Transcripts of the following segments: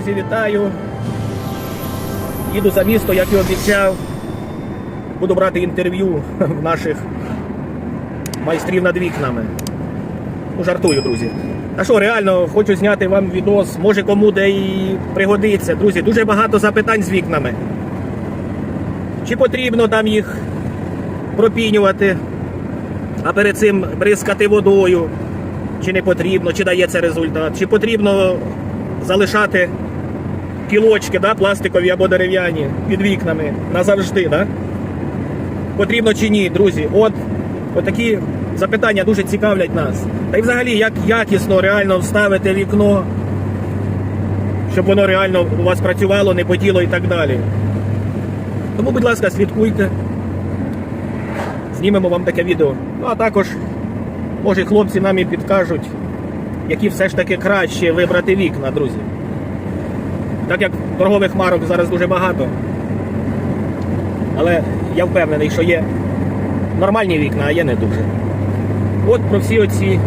друзі, вітаю. Їду за місто, як і обіцяв. Буду брати інтерв'ю в наших майстрів над вікнами. Ну, жартую, друзі. А що, реально, хочу зняти вам відос, може кому де і пригодиться. Друзі, дуже багато запитань з вікнами. Чи потрібно там їх пропінювати, а перед цим бризкати водою? Чи не потрібно, чи дає це результат? Чи потрібно залишати кілочки да, пластикові або дерев'яні під вікнами назавжди? Да? Потрібно чи ні, друзі? От, от такі запитання дуже цікавлять нас. Та й взагалі, як якісно реально вставити вікно, щоб воно реально у вас працювало, не потіло і так далі. Тому, будь ласка, слідкуйте. Знімемо вам таке відео. Ну а також, може, хлопці нам і підкажуть, які все ж таки краще вибрати вікна, друзі. Так як торгових марок зараз дуже багато. Але я впевнений, що є нормальні вікна, а є не дуже. От про всі оці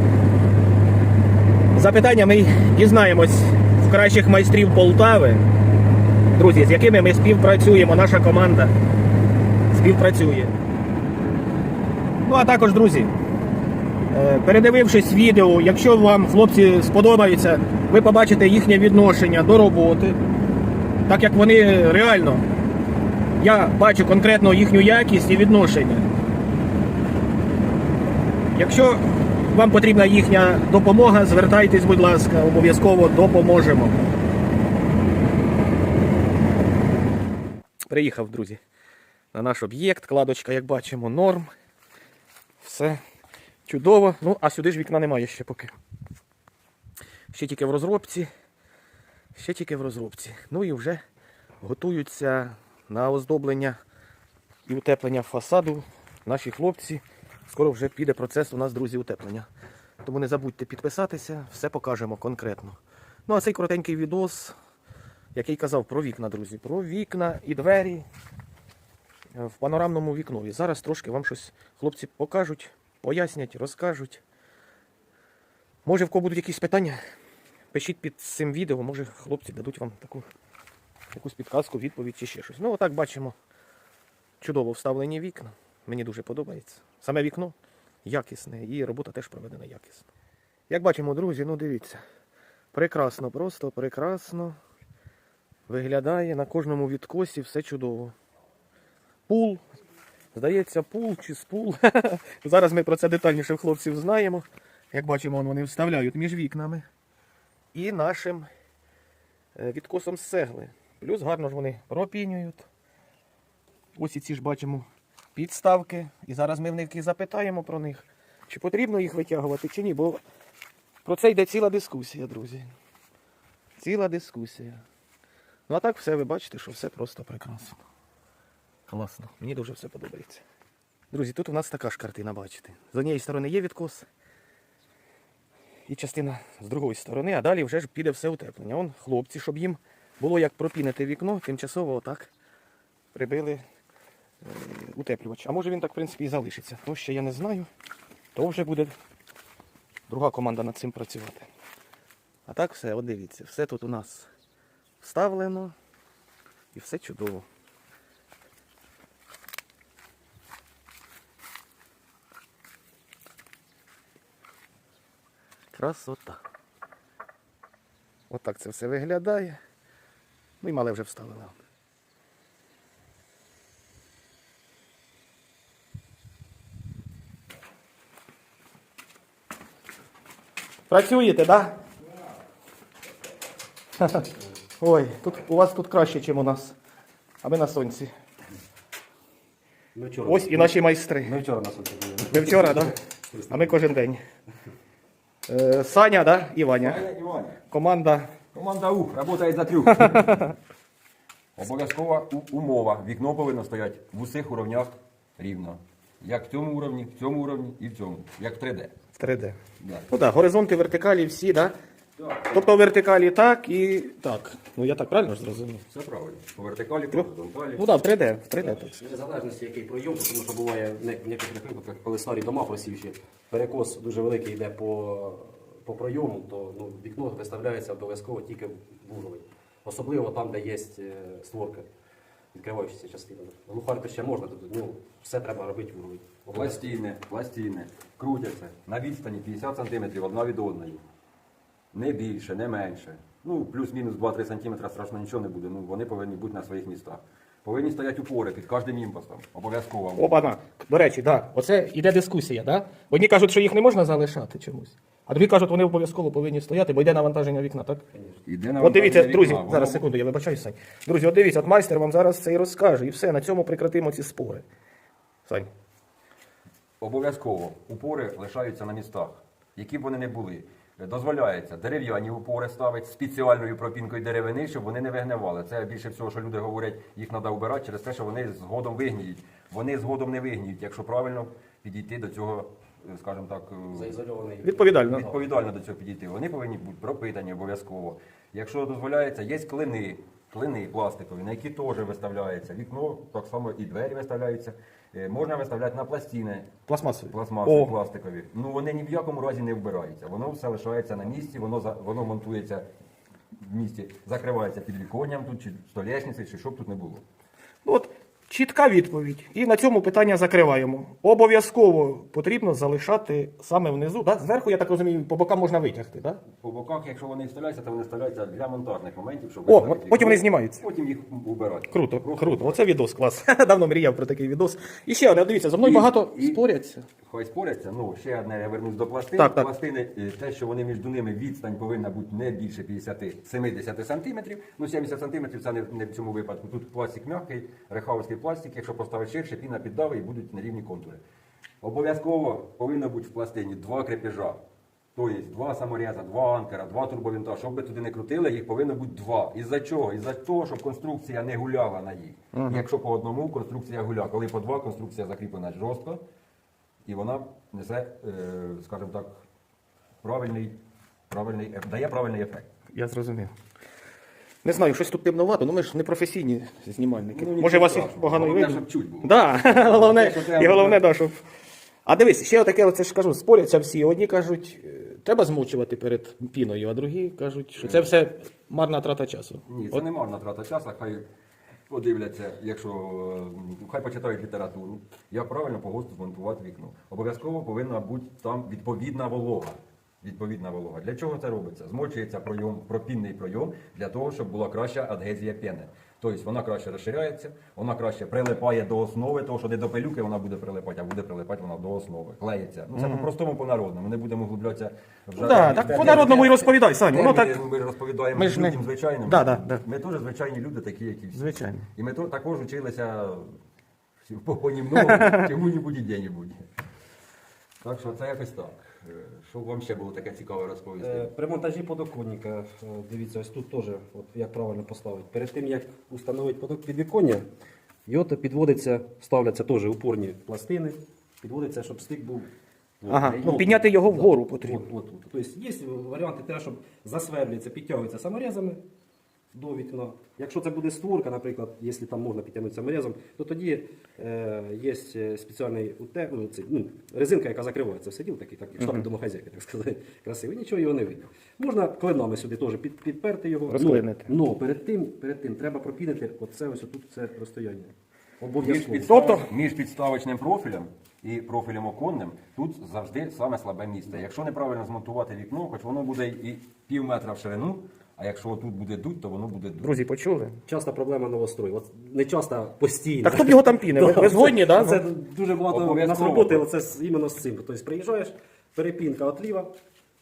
запитання ми дізнаємось в кращих майстрів Полтави. Друзі, з якими ми співпрацюємо, наша команда співпрацює. Ну а також, друзі, е, передивившись відео, якщо вам хлопці сподобається, ви побачите їхнє відношення до роботи, так як вони реально, я бачу конкретно їхню якість і відношення. Якщо вам потрібна їхня допомога, звертайтесь, будь ласка, обов'язково допоможемо. Приїхав, друзі, на наш об'єкт. Кладочка, як бачимо, норм. Все чудово. Ну, а сюди ж вікна немає ще поки. Ще тільки в розробці. Ще тільки в розробці. Ну і вже готуються на оздоблення і утеплення фасаду наші хлопці. Скоро вже піде процес у нас, друзі, утеплення. Тому не забудьте підписатися, все покажемо конкретно. Ну а цей коротенький відос, який казав про вікна, друзі. Про вікна і двері в панорамному вікнові. Зараз трошки вам щось хлопці покажуть, пояснять, розкажуть. Може, в кого будуть якісь питання, пишіть під цим відео, може хлопці дадуть вам таку якусь підказку, відповідь чи ще щось. Ну, отак бачимо чудово вставлені вікна. Мені дуже подобається. Саме вікно якісне і робота теж проведена якісно. Як бачимо, друзі, ну дивіться. Прекрасно, просто прекрасно. Виглядає на кожному відкосі все чудово. Пул. Здається, пул чи спул. Зараз ми про це детальніше в хлопців знаємо. Як бачимо, вони вставляють між вікнами і нашим е, відкосом з цегли. Плюс гарно ж вони пропінюють. Ось і ці ж бачимо підставки. І зараз ми в них і запитаємо про них, чи потрібно їх витягувати, чи ні. Бо про це йде ціла дискусія, друзі. Ціла дискусія. Ну а так все, ви бачите, що все просто прекрасно. Класно. Мені дуже все подобається. Друзі, тут у нас така ж картина, бачите. З однієї сторони є відкос. І частина з другої сторони, а далі вже ж піде все утеплення. Вон хлопці, щоб їм було як пропінити вікно, тимчасово отак прибили е, утеплювач. А може він так, в принципі, і залишиться. То ще я не знаю. То вже буде друга команда над цим працювати. А так все, от дивіться, все тут у нас вставлено і все чудово. Красота. Отак це все виглядає. Ну і мале вже вставили. Працюєте, так? Да? Ой, тут, у вас тут краще, ніж у нас. А ми на сонці. Ми вчора, Ось і наші майстри. ми вчора на сонці були. Ви вчора, так? Да? А ми кожен день. Е, Саня, да? и Ваня. Саня і Ваня. Команда. Команда У працює за трюк. Обов'язкова у- умова. Вікно повинно стояти в усіх уровнях рівно. Як в цьому уровні, в цьому уровні і в цьому. Як в 3D. в 3D. Да. Ну так, горизонти, вертикалі всі, так? Да? Тобто вертикалі так і так. Ну я так правильно ж зрозумів. Все правильно. По вертикалі, по горизонталі. Ну так, в 3D, в 3D так. В залежності, який пройом, тому що буває в не- в некоторих випадках, коли старі дома просівші, перекос дуже великий йде по, по пройому, то ну, вікно виставляється обов'язково тільки в уровень. Особливо там, де є е, створки, відкриваючіся частини. Глухарити ще можна, ну, все треба робити в уровень. Пластини, пластини, крутяться на відстані 50 см одна від одної. Не більше, не менше. Ну, плюс-мінус 2-3 см страшно нічого не буде. Ну, вони повинні бути на своїх містах. Повинні стояти упори під кожним імпостом. Обов'язково. Опана. До речі, так. Оце йде дискусія, да? Одні кажуть, що їх не можна залишати чомусь. А другі кажуть, вони обов'язково повинні стояти, бо йде навантаження вікна, так? Іде От навантаження дивіться, вікна, друзі, воно- зараз секунду, я вибачаюсь, Сань. Друзі, от дивіться, от майстер вам зараз це і розкаже, і все, на цьому прекратимо ці спори. Сань. Обов'язково упори лишаються на містах, які б вони не були. Дозволяється дерев'яні упори ставити спеціальною пропінкою деревини, щоб вони не вигнивали. Це більше всього, що люди говорять, їх треба вбирати через те, що вони згодом вигніють. Вони згодом не вигніють, якщо правильно підійти до цього, е, скажімо так, е, Заізольований. Відповідально. відповідально до цього підійти. Вони повинні бути пропитані обов'язково. Якщо дозволяється, є клини, клини пластикові, на які теж виставляється вікно, так само і двері виставляються. Е, Можна виставляти на пластини Пластмасові. пластмасові, О. пластикові. Ну вони ні в якому разі не вбираються. Воно все лишається на місці, воно за воно монтується в місці, закривається під віконням тут, чи столешницею, чи щоб тут не було. Ну, От чітка відповідь. І на цьому питання закриваємо. Обов'язково потрібно залишати саме внизу. Да? Зверху, я так розумію, по бокам можна витягти. Да? По боках, якщо вони вставляються, то вони вставляються для монтажних моментів, щоб О, потім вони знімаються. Потім їх убирати. Круто, Просто круто. Оце відос, клас. Давно мріяв про такий відос. І ще одне, дивіться, за мною І- багато і- споряться. Хай споряться. Ну, ще одне, я вернусь до пластин. Так, так. Пластини, е, те, що вони між ними відстань повинна бути не більше 50-70 сантиметрів. Ну, 70 сантиметрів це не, не в цьому випадку. Тут пластик м'який, рехаусський пластик. Якщо поставити ширше, піна піддавить і будуть нерівні контури. Обов'язково повинно бути в пластині два крепежа. Тобто два саморіза, два анкера, два турбовинта. Щоб би туди не крутили, їх повинно бути два. Із-за чого? Із-за того, щоб конструкція не гуляла на їх. Якщо по одному, конструкція гуляє. Коли по два, конструкція закріплена жорстко і вона несе, е, скажімо так, правильний, правильний, еф- дає правильний ефект. Я зрозумів. Не знаю, щось тут темновато, ну ми ж не професійні знімальники. Ну, Може, вас погано і Головне, видно? щоб чуть було. Да, головне, Те, що треба і головне, да, щоб. А дивись, ще отаке, оце ж кажу, споряться всі. Одні кажуть, е, треба змочувати перед піною, а другі кажуть, що це все марна трата часу. Ні, це не марна трата часу, хай подивляться, якщо е, хай почитають літературу, як правильно по ГОСТу змонтувати вікно. Обов'язково повинна бути там відповідна волога. Відповідна волога. Для чого це робиться? Змочується пройом, пропінний пройом для того, щоб була краща адгезія пени. Тобто вона краще розширяється, вона краще прилипає до основи, того що не до пилюки вона буде прилипати, а буде прилипати вона до основи. Клеїться. Ну це по-простому по-народному. Не будемо углублятися в Ну, да, так по-народному і розповідай, Сань, воно так- Ми розповідаємо Ми ж не- людям звичайним. Да, да, да. Ми теж звичайні люди, такі, як і всі. Звичайно. І ми то- також вчилися по понімногу, чому-небудь і де-небудь. Так що це якось так. Е, Що вам ще було таке цікаве Е, розповісти? При монтажі подоконника, е, дивіться, ось тут теж, от як правильно поставити. Перед тим як встановити подок- підвіконня, його підводиться, ставляться теж упорні пластини, підводиться, щоб стик був. Ага, ну, підняти його вгору потрібно. От, от, от. Тобто є варіанти те, щоб засверлюється, підтягується саморезами до вікна. Якщо це буде створка, наприклад, якщо там можна підтягнути саморезом, то тоді е, є спеціальний уте, ну, цей, ну, резинка, яка закривається. Все діло такий, так, штаб домохозяйки, так сказати, красивий. Нічого його не видно. Можна клинами сюди теж під, підперти його. Розклинити. Ну, ну, перед тим, перед тим треба пропінити оце ось тут це розстояння. Між, Обов'язково. підстав... Тобто- між підставочним профілем і профілем оконним тут завжди саме слабе місце. Якщо неправильно змонтувати вікно, хоч воно буде і пів метра в ширину, а якщо тут буде дуть, то воно буде дуть. Друзі, почули? Часта проблема новострою. От не часто, постійно. Так хто б його там піне? Ви, ви згодні, це, так? Це дуже багато у нас Обов'язково. роботи, але це з- іменно з цим. Тобто приїжджаєш, перепінка отліва,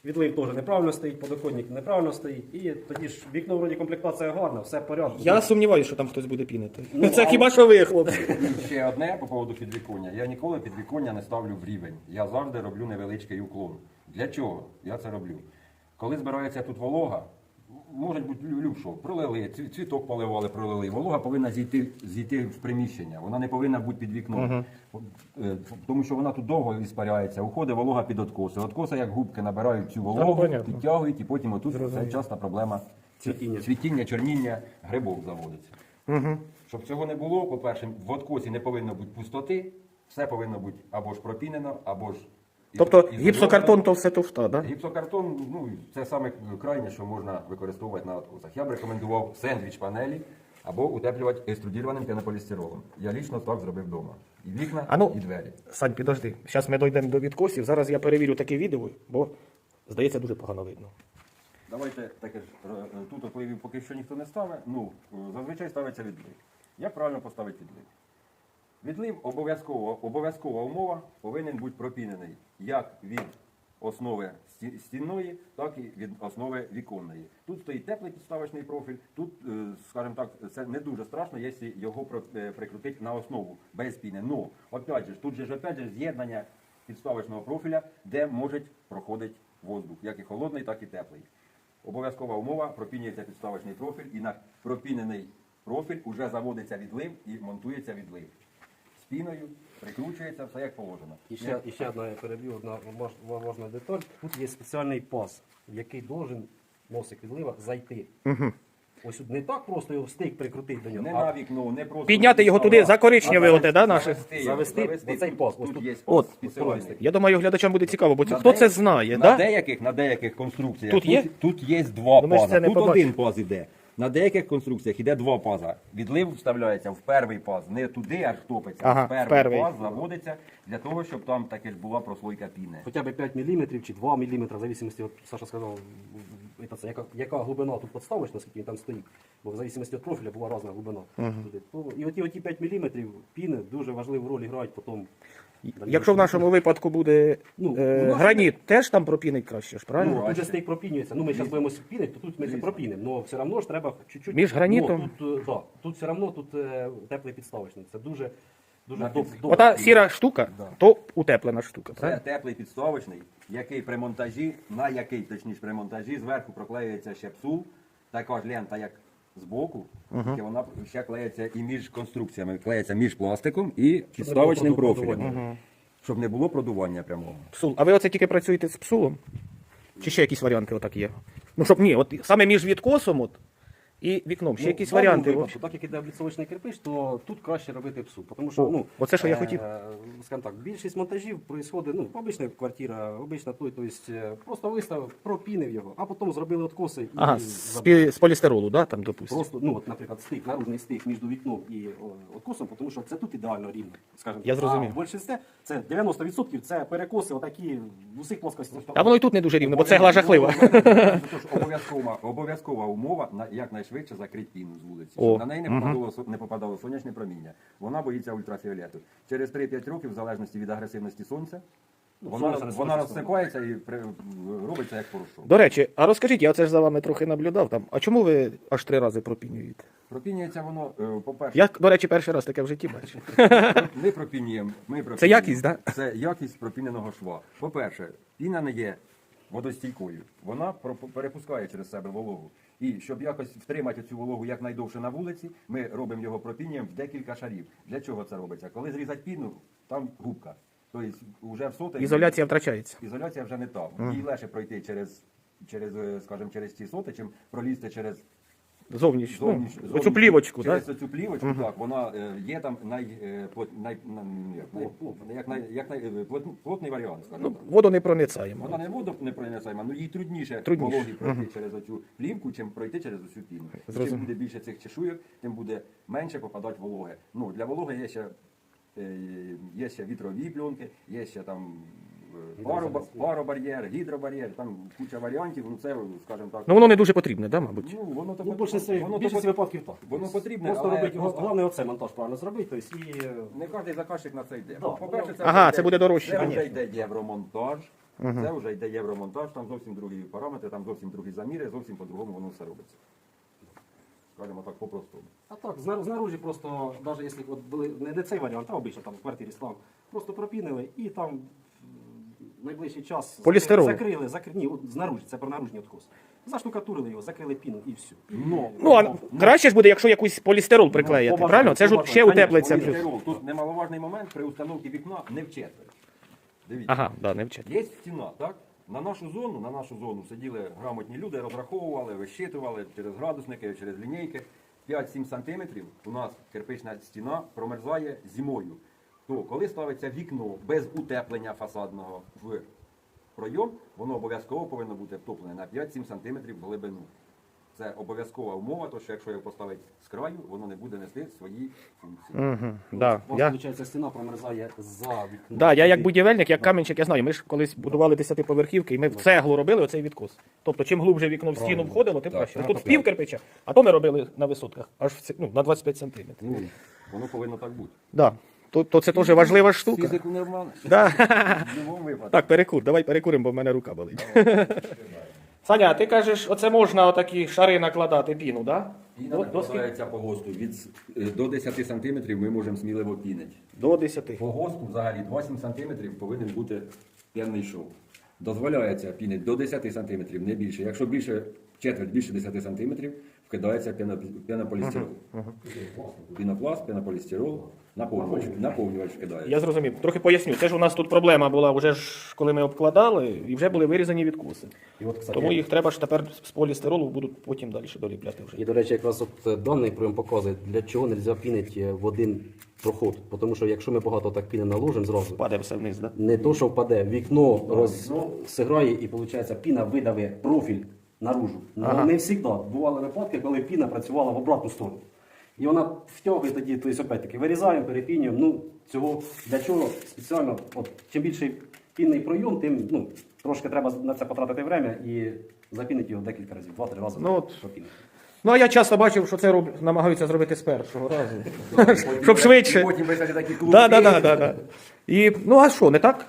відлив теж неправильно стоїть, подоконник неправильно стоїть, і тоді ж вікно вроді комплектація гарна, все в порядку. Я сумніваюся, що там хтось буде пінити. Ну, це а- хіба що ви, хлопці. Ще одне по поводу підвіконня. Я ніколи підвіконня не ставлю в рівень. Я завжди роблю невеличкий уклон. Для чого я це роблю? Коли збирається тут волога, може бути лю- люб що, пролили, цвіток поливали, пролили. Волога повинна зійти, зійти в приміщення. Вона не повинна бути під вікном. Е, Тому що вона тут довго іспаряється, уходить волога під откоси. Откоси, як губки, набирають цю вологу, понятно. підтягують, і потім отут це часта проблема Цвітіння. цвітіння, чорніння, грибок заводиться. Щоб цього не було, по-перше, в откосі не повинно бути пустоти, все повинно бути або ж пропінено, або ж Тобто гіпсокартон то все туфта, да? Гіпсокартон, ну це саме крайнє, що можна використовувати на откосах. Я б рекомендував сендвіч панелі або утеплювати екструдірованим пенополістиролом. Я лічно так зробив вдома. І вікна, А ну, і двері. Сань, підожди. Зараз ми дійдемо до відкосів. Зараз я перевірю таке відео, бо здається дуже погано видно. Давайте таке ж е, тут опливів поки що ніхто не ставить. Ну, е, зазвичай ставиться відлив. Як правильно поставити відлив? Відлив обов'язкова умова повинен бути пропінений як від основи стінної, так і від основи віконної. Тут стоїть теплий підставочний профіль. Тут, е, скажімо так, це не дуже страшно, якщо його е, прикрутити на основу без піни. Но, опять же, тут же ж опять же з'єднання підставочного профіля, де може проходити воздух, як і холодний, так і теплий. Обов'язкова умова пропінюється підставочний профіль, і на пропінений профіль вже заводиться відлив і монтується відлив. З піною прикручується все як положено. І ще, і ще одна я переб'ю, одна важ- важна деталь. Тут є спеціальний паз, який должен носик відлива зайти. Ось тут не так просто його стик прикрутити до нього. Не а на вікно, не просто Підняти його туди за коричневе, оте, да, наше? Завести, Завести завести. оцей Тут- паз. Ось Тут тут- є От. спеціальний. Я думаю, глядачам буде цікаво, бо На хто це знає, на да? деяких, на деяких конструкціях Тут є? тут є два Ну, ми ж не Тут побачимо. один паз іде. На деяких конструкціях іде два паза. Відлив вставляється в перший паз, не туди, аж топиться. Ага, в перший, в перший. паз заводиться для того, щоб там таки ж була прослойка піни. Хоча б 5 мм чи 2 мм, в зависимості, от Саша сказав, в- в- це, яка, яка глибина тут підставиш, наскільки він там стоїть. Бо в зависимості від профіля була різна глибина. туди. То, і оті, оті 5 мм піни дуже важливу роль грають потім. Якщо в нашому випадку буде Ну, е, ну, граніт, теж там пропінить краще ж, правильно? Ну, тут же стейк пропінюється. Ну, ми зараз будемо пінити, то тут ми це пропінимо. Але все одно ж треба чуть-чуть. Між гранітом? Ну, тут, е, да, тут все одно тут е, теплий підставочник. Це дуже, дуже доб- добре. Ота сіра штука, то утеплена штука, Це правильно? теплий підставочний, який при монтажі, на який, точніше, при монтажі зверху проклеюється ще псул, така ж лента, як збоку, тільки вона ще клеїться і між конструкціями, клеїться між пластиком і підставочним профілем. Щоб не було продування прямого. Псул. А ви оце тільки працюєте з псулом? Чи ще якісь варіанти отак є? Ну, щоб ні, от саме між відкосом от, і вікном. Ще Ну, якісь варіанти. випадку, так як іде обліцовочний кирпич, то тут краще робити псу. Тому що, О, ну, оце, що я е, хотів. Скажімо так, більшість монтажів происходить, ну, обична квартира, обична той, тобто просто виставив, пропінив його, а потім зробили откоси і Ага, з, полістиролу, да, там, допустимо. Просто, ну, от, наприклад, стик, наружний стик між вікном і о, откосом, тому що це тут ідеально рівно. Скажімо. Я зрозумів. А в більшості це 90% це перекоси, отакі в усіх плоскостях. А воно і тут не дуже рівно, бо цегла жахлива. Обов'язкова, обов'язкова умова на якнайшвидше закрити піну з вулиці, О, на неї не попадало, со- не попадало сонячне проміння. Вона боїться ультрафіолету. Через 3-5 років, в залежності від агресивності сонця, вона, сонце вона сонце розсипається і при- робиться як порошок. До речі, а розкажіть, я оце ж за вами трохи наблюдав там. А чому ви аж три рази пропінюєте? Пропінюється воно, е, по-перше, Я, до речі, перший раз таке в житті бачу. Ми пропінюємо. Ми пропінюємо. Це якість, да? Це якість пропіненого шва. По-перше, піна не є водостійкою. Вона перепускає через себе вологу. І щоб якось втримати цю вологу якнайдовше на вулиці, ми робимо його пропінням в декілька шарів. Для чого це робиться? Коли зрізати піну, там губка. Тобто вже в сотень Ізоляція втрачається. ізоляція вже не та. Їй легше пройти через, через, е, скажімо, через ці соти, чим пролізти через Зовніш, ну, Зовніш- оцю плівочку, через так? цю плівочку, так, вона е, є там най, е, плот- най, на- як, най, як, най, як най, е, плот- плотний варіант, скажімо Ну, так. воду не проницаємо. Вона не воду не пронесаємо, але їй трудніше, Трудніше. вологі пройти через оцю плівку, чим пройти через оцю піну. Чим Зрозумів. буде більше цих чешуйок, тим буде менше попадати вологи. Ну, для вологи є ще, е, є ще вітрові пленки, є ще там паробар'єр, гідробар'єр, там куча варіантів, ну це, скажімо так, Ну воно не дуже потрібне, да, мабуть? ну, воно то Ну, пот- більшості, воно то більшості випадків так. Воно потрібне, Просто але робити, просто- головне оце монтаж правильно зробити, тобто, і е, Не кожен заказчик на це йде. Да. По-перше, це Ага, вже це йде- буде дорожче, Це вже йде євромонтаж. Це вже йде євромонтаж, там зовсім другі параметри, там зовсім другі заміри, зовсім по-другому воно все робиться. Скажімо так, по-простому. А так, зна- знаружі просто, навіть якщо от були не, не цей варіант, а обично там в квартирі став, просто пропінили і там найближчий час Полістирол. закрили, закрили, ні, от знаружі, це про наружний откос. Заштукатурили його, закрили піну і все. Ну, Ну, а краще ж буде, якщо якийсь полістирол приклеїти, побажано, правильно? Це ж от ще конечно, утеплиться. плюс. Тут немаловажний момент при установці вікна не вчетверо. Дивіться. Ага, да, не вчать. Є стіна, так? На нашу зону, на нашу зону сиділи грамотні люди, розраховували, вищитували через градусники, через лінійки. 5-7 сантиметрів у нас кирпична стіна промерзає зимою. То коли ставиться вікно без утеплення фасадного в пройом, воно обов'язково повинно бути втоплене на 5-7 см в глибину. Це обов'язкова умова, то що якщо його поставити з краю, воно не буде нести свої функції. Угу. Да. У вас, Я, виходить, стіна промерзає за вікном. да, я як будівельник, як камінчик, я знаю. Ми ж колись будували десятиповерхівки, і ми в цеглу робили оцей відкос. Тобто, чим глубже вікно в стіну Правильно. входило, тим Так, краще. так, Тут так. пів кирпича, а то ми робили на висотках, аж в ці- ну, на 25 сантиметрів. Ну, воно повинно так бути. Да. То, то це теж важлива штука. Фізику не обманеш. Да. В будь-якому випадку. Так, перекур, давай перекуримо, бо в мене рука болить. Саня, ти кажеш, оце можна отакі шари накладати піну, да? Піна До, до, накладається по ГОСТу. Від е, до 10 см ми можемо сміливо пінити. до 10. По ГОСТу взагалі 2-7 см повинен бути п'яний шов. Дозволяється пінити до 10 см, не більше. Якщо більше четверть більше 10 см, вкидається піно- пінополістирол. Пінопласт, пінополістирол, наповнювач, наповнювач вкидається. Я зрозумів. Трохи поясню. Це ж у нас тут проблема була, вже ж коли ми обкладали, і вже були вирізані відкуси. І от, кстати, Тому їх треба ж тепер з полістиролу будуть потім далі доліпляти вже. І, до речі, якраз от е, даний прийом показує, для чого не можна пінити в один проход. Тому що якщо ми багато так піни наложимо зразу, Паде все вниз, да? не то, що впаде, вікно розсиграє і виходить, піна видаве профіль наружу. Ну, Ага. Не завжди. Бували випадки, коли піна працювала в обратну сторону. І вона втягує тоді, тобто опять-таки вирізаємо, перепінюємо. Ну, цього для чого спеціально, от, чим більший пінний пройом, тим ну, трошки треба на це потратити время і запінити його декілька разів, два-три рази. Ну, от. пропінити. Ну а я часто бачив, що це роб... намагаються зробити з першого разу. Щоб швидше. Потім такі клубки. Да, да, да, да, да. І, ну а що, не так?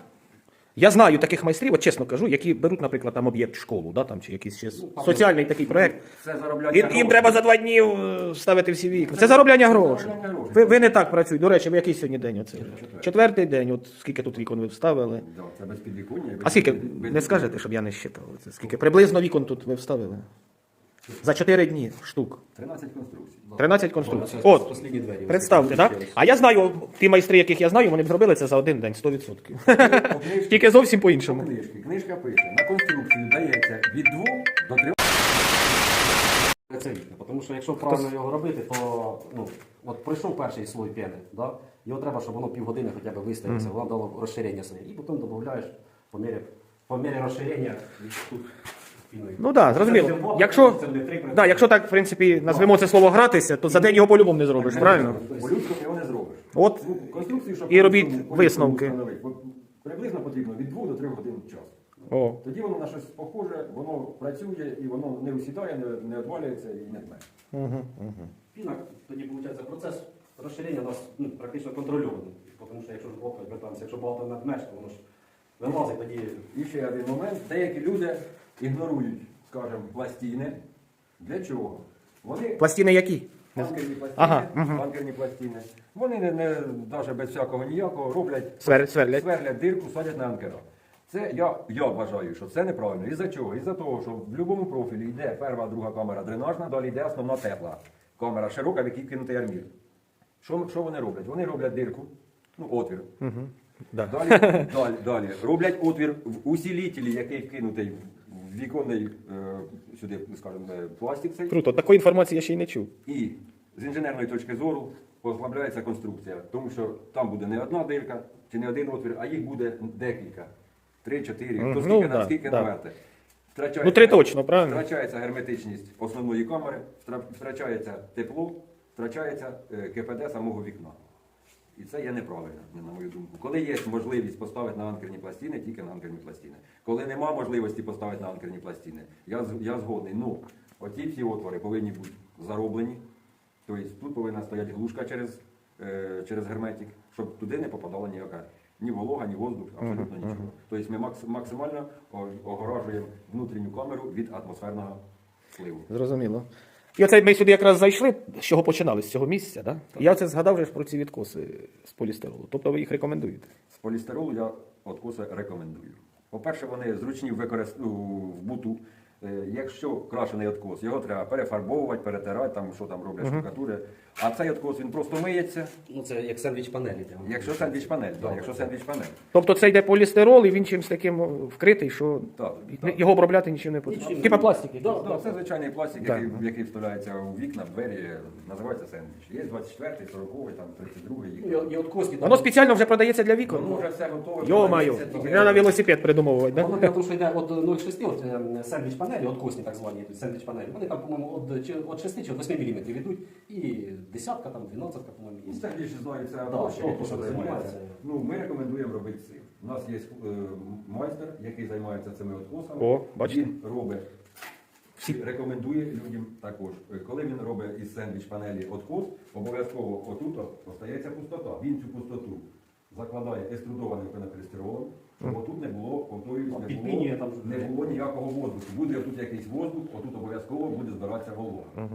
Я знаю таких майстрів, от чесно кажу, які беруть, наприклад, там об'єкт школу, да, там, чи якийсь ще соціальний такий проект. Це заробляння І, їм грошей. треба за два дні е, ставити всі вікна. Це заробляння грошей. заробляння грошей. Ви, ви не так працюєте. До речі, ви який сьогодні день оце? Четвертий. Четвертий день, от скільки тут вікон ви вставили. Да, це без підвіконня. і без- А скільки? без- Не скажете, щоб я не щитав. Це скільки? Приблизно вікон тут ви вставили? За 4 дні штук. 13 конструкцій. 13 конструкцій. Це От, останні двері. представте, так? А я знаю, ті майстри, яких я знаю, вони б зробили це за один день, 100%. По книжці- Тільки зовсім по-іншому. Книжки. Книжка пише, на конструкцію дається від 2 до 3 Це вікна, тому що якщо правильно його робити, то ну, от пройшов перший слой піни, да? його треба, щоб воно півгодини хоча б вистоялося, воно дало розширення своє. І потім додаєш по мірі, по мірі розширення тут Ну так, да, зрозуміло. Якщо, да, якщо так, в принципі, назвемо це слово гратися, то за день його по-любому не зробиш, правильно? По-людському його не зробиш. От Ну, конструкцію, щоб і робіть по-людському висновки. встановити, бо Приблизно потрібно від 2 до 3 годин часу. О. Тоді воно на щось похоже, воно працює і воно не усідає, не, не одвалюється і не дме. Угу, угу. Піна, тоді виходить процес розширення у нас ну, практично контрольований. Тому що якщо ж якщо багато надмеш, то воно ж вилазить тоді. І ще один момент. Деякі люди ігнорують, скажімо, пластини. Для чого? Вони Пластини які? банкерні пластини, Ага, мгм. банкерні пластини. Вони не, не навіть без всякого ніякого роблять Свер- сверлять. сверлять дирку, садять на анкера. Це я, я вважаю, що це неправильно. Із-за чого? Із-за того, що в будь-якому профілі йде перша, друга камера дренажна, далі йде основна тепла. Камера широка, в якій кинутий армір. Що, що вони роблять? Вони роблять дирку, ну, отвір. Угу. Да. Далі, далі, далі. Роблять отвір в усилителі, який вкинутий в віконний е, сюди, скажімо, е, пластик цей. Круто, такої інформації я ще й не чув. І з інженерної точки зору послабляється конструкція, тому що там буде не одна дирка чи не один отвір, а їх буде декілька. Три-чотири, хто ну, скільки, да, на скільки да. наверте. Втрачається, Ну, три точно, правильно? Втрачається герметичність основної камери, втрачається тепло, втрачається е, КПД самого вікна. І це є неправильно, на мою думку. Коли є можливість поставити на анкерні пластини, тільки на анкерні пластини. Коли нема можливості поставити на анкерні пластини, я, я згодний. Ну, оці всі отвори повинні бути зароблені. Тобто тут повинна стояти глушка через, е, через герметик, щоб туди не попадала ніяка ні волога, ні воздух, абсолютно нічого. Тобто ми максимально о- огоражуємо внутрішню камеру від атмосферного впливу. Зрозуміло. І оце ми сюди якраз зайшли, з чого починали, з цього місця, да? Я це згадав вже ж про ці відкоси з полістиролу. Тобто ви їх рекомендуєте? З полістиролу я відкоси рекомендую. По-перше, вони зручні в, використ... ну, в буту. Е, Якщо крашений відкос, його треба перефарбовувати, перетирати, там, що там роблять штукатури. А цей откос він просто миється, Ну це як сендвіч панелі. якщо сендвіч панель, так, якщо сендвіч панель. Тобто це йде полістирол, і він чимось таким вкритий, що Так, його обробляти нічим не потрібно. Типа пластик. Да. Да, це звичайний пластик, Так. який, який вставляється у вікна, в двері, називається сендвіч. Є 24-й, 40-й, там 32-й. їх. Ну, і, і от Воно спеціально вже продається для вікон. Воно вже все готове. Йо-маю, продається, треба на велосипед придумовувати, Воно для того, що йде від 0,6, от е, сендвіч панелі, от косні так звані йдуть, сендвіч панелі. Вони там, по-моєму, від 6 чи від 8 мм йдуть. І десятка, там, 12, по-моєму, є. Ну, Це більше що, який що цим займається. Ну, ми рекомендуємо робити цим. У нас є е, майстер, який займається цими откосами. О, бачите? Він робить. Рекомендує людям також. Е, Коли він робить із сендвіч панелі откос, обов'язково отут остається пустота. Він цю пустоту закладає еструдованим пенополістиролом, щоб отут не було, повторююсь, не було, там не було ніякого воздуху. Буде отут якийсь воздух, отут обов'язково буде збиратися волога.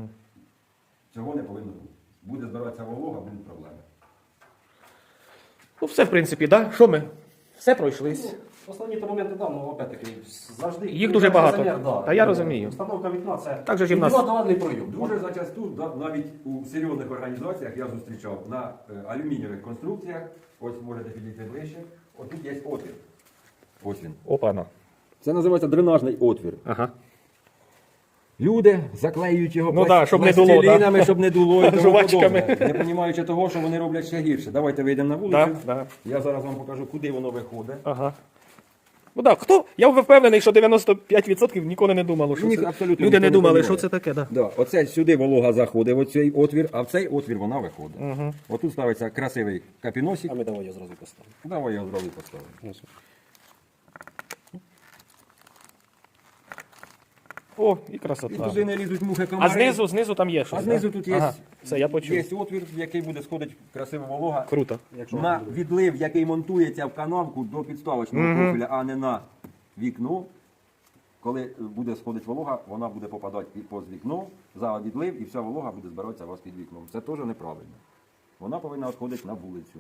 Цього не повинно бути. Буде збиратися волога, будуть проблеми. Ну все, в принципі, да? Що ми? Все пройшлись. Основні то моменти, да, ну, опять-таки, завжди... Їх дуже багато. Замір, да. Та я розумію. Установка вікна – це Так же і в нас. пройом. Дуже зачасту, да, навіть у серйозних організаціях я зустрічав на е, алюмінієвих конструкціях, ось можете підійти ближче, отут є отвір. Ось він. Опана. Це називається дренажний отвір. Ага. Люди заклеюють його Ну пласт- да, щоб не дуло, да. щоб не дуло і тому Жувачками. подобне. Не розуміючи того, що вони роблять ще гірше. Давайте вийдемо на вулицю. Да, да. Я зараз вам покажу, куди воно виходить. Ага. Ну так, хто? Я впевнений, що 95% ніколи не думало, що Ні, це. абсолютно Люди не не думали, думає. що це таке, да. Да, оце сюди волога заходить, в оцей отвір, а в цей отвір вона виходить. Отут ставиться красивий капіносик. А ми давай я зразу поставимо. Давай я зразу поставлю. О, і І туди не лізуть мухи комари. А знизу, знизу там є щось. А знизу тут є, Ага, все, я почув. є отвір, в який буде сходити красива волога. Круто. Якщо На відлив, який монтується в канавку до підставочного профіля, а не на вікно. Коли буде сходити волога, вона буде попадати під поз вікно за відлив і вся волога буде збиратися у вас під вікном. Це теж неправильно. Вона повинна відходити на вулицю,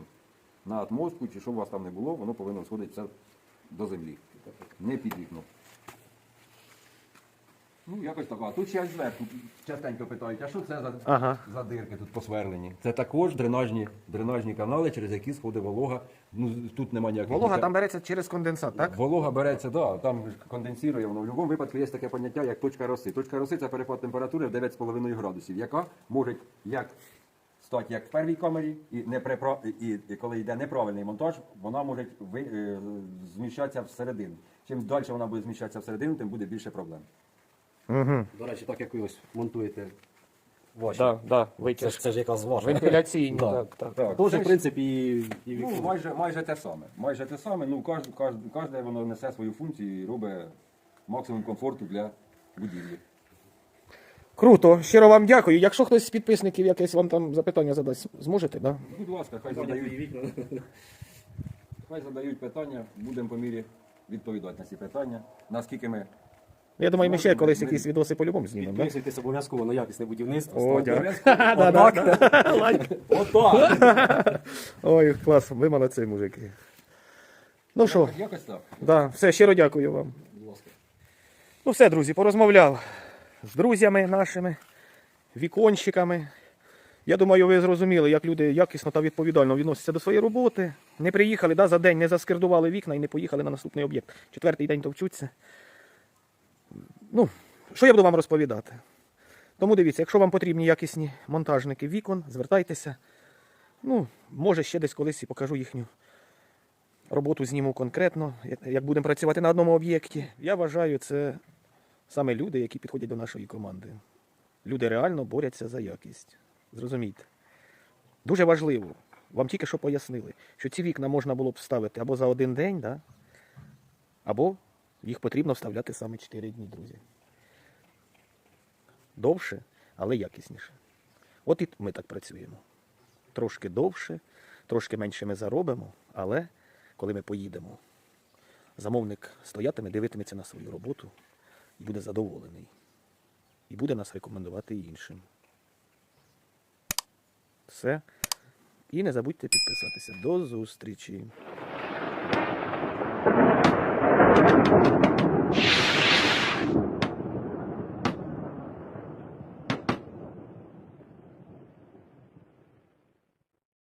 на атмосферу, чи що у вас там не було, воно повинно сходити все до землі, не під вікно. Ну, якось така. Тут ще зверху частенько питають, а що це за, Ага. за дирки тут посверлені? Це також дренажні, дренажні канали, через які сходить волога. Ну, тут немає ніяких. Волога там береться через конденсат, так? Волога береться, да, там конденсує воно. В будь-якому випадку є таке поняття, як точка роси. Точка роси це перепад температури в 9,5 градусів, яка може як стати як в первій камері, і, не припра... і, і коли йде неправильний монтаж, вона може ви... е, зміщатися всередину. Чим далі вона буде зміщатися всередину, тим буде більше проблем. Угу. До речі, так як ви ось монтуєте ваші. Да, да, Це, ж, це ж якраз ваша. Вентиляційні, Да. так, так. Так, Тоже, це в ж- принципі, і, і Ну, вікно. майже, майже те саме. Майже те саме. Ну, кожне, кожне, кожне воно несе свою функцію і робить максимум комфорту для будівлі. Круто, щиро вам дякую. Якщо хтось з підписників якесь вам там запитання задасть, зможете, да? Будь ласка, хай задають, хай задають питання, будемо по мірі відповідати на ці питання. Наскільки ми Я думаю, ми ще колись якісь відоси по-любому знімемо, да? Підписуйтесь обов'язково на якісне будівництво. О, ставте- дякую. Да, да, да. Лайк. Отак! Ой, клас, ви молодці, мужики. Ну що, Якось так. да, все, щиро дякую вам. Будь ласка. Ну все, друзі, порозмовляв з друзями нашими, віконщиками. Я думаю, ви зрозуміли, як люди якісно та відповідально відносяться до своєї роботи. Не приїхали да, за день, не заскердували вікна і не поїхали на наступний об'єкт. Четвертий день товчуться. Ну, що я буду вам розповідати? Тому дивіться, якщо вам потрібні якісні монтажники вікон, звертайтеся. Ну, може, ще десь колись і покажу їхню роботу зніму конкретно, як- будемо працювати на одному об'єкті. Я вважаю, це саме люди, які підходять до нашої команди. Люди реально борються за якість. Зрозумійте. Дуже важливо, вам тільки що пояснили, що ці вікна можна було б вставити або за один день, да? або їх потрібно вставляти саме 4 дні, друзі. Довше, але якісніше. От і ми так працюємо. Трошки довше, трошки менше ми заробимо, але коли ми поїдемо, замовник стоятиме, дивитиметься на свою роботу і буде задоволений. І буде нас рекомендувати іншим. Все. І не забудьте підписатися. До зустрічі! Thank you.